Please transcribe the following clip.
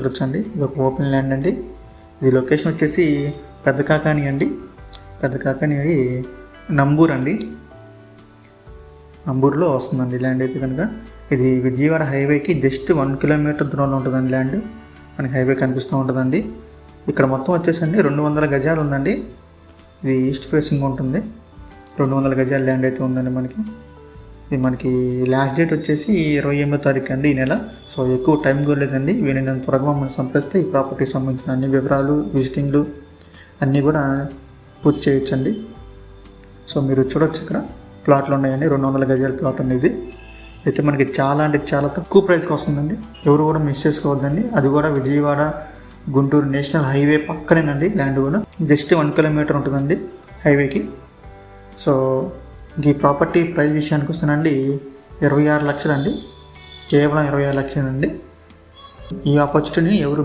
చూడొచ్చండి. ఇది ఒక ఓపెన్ ల్యాండ్ అండి. ఇది లొకేషన్ వచ్చేసి పెద్ద కాకాని అండి. పెద్ద కాకాని అది నంబూర్ అండి. నంబూర్లో వస్తుందండి ల్యాండ్ అయితే కనుక. ఇది విజయవాడ హైవేకి జస్ట్ వన్ కిలోమీటర్ దూరంలో ఉంటుందండి ల్యాండ్. మనకి హైవే కనిపిస్తూ ఉంటుందండి. ఇక్కడ మొత్తం వచ్చేసండి రెండు వందల గజాలు ఉందండి ఇది ఈస్ట్ ఫేసింగ్ ఉంటుంది. రెండు వందల గజాల ల్యాండ్ అయితే ఉందండి మనకి. మనకి లాస్ట్ డేట్ వచ్చేసి ఇరవై ఎనిమిదో తారీఖు అండి ఈ నెల. సో ఎక్కువ టైం కూడా లేదండి. వీలైనంత నేను త్వరగా మమ్మల్ని సంప్రదిస్తే ఈ ప్రాపర్టీకి సంబంధించిన అన్ని వివరాలు విజిటింగ్లు అన్నీ కూడా పూర్తి చేయొచ్చండి. సో మీరు చూడొచ్చు ఇక్కడ. ప్లాట్లు ఉన్నాయండి. రెండు వందల గజాల ప్లాట్ అనేది. అయితే మనకి చాలా అంటే చాలా తక్కువ ప్రైస్కి వస్తుందండి. ఎవరు కూడా మిస్ చేసుకోవద్దండి. అది కూడా విజయవాడ గుంటూరు నేషనల్ హైవే పక్కనేనండి. ల్యాండ్ కూడా. జస్ట్ వన్ కిలోమీటర్ ఉంటుందండి హైవేకి. సో ఈ ప్రాపర్టీ ప్రైస్ విషయానికి వస్తానండి ఇరవై ఆరు లక్షలండి. కేవలం ఇరవై ఆరు లక్షలండి. ఈ ఆపర్చునిటీని ఎవరు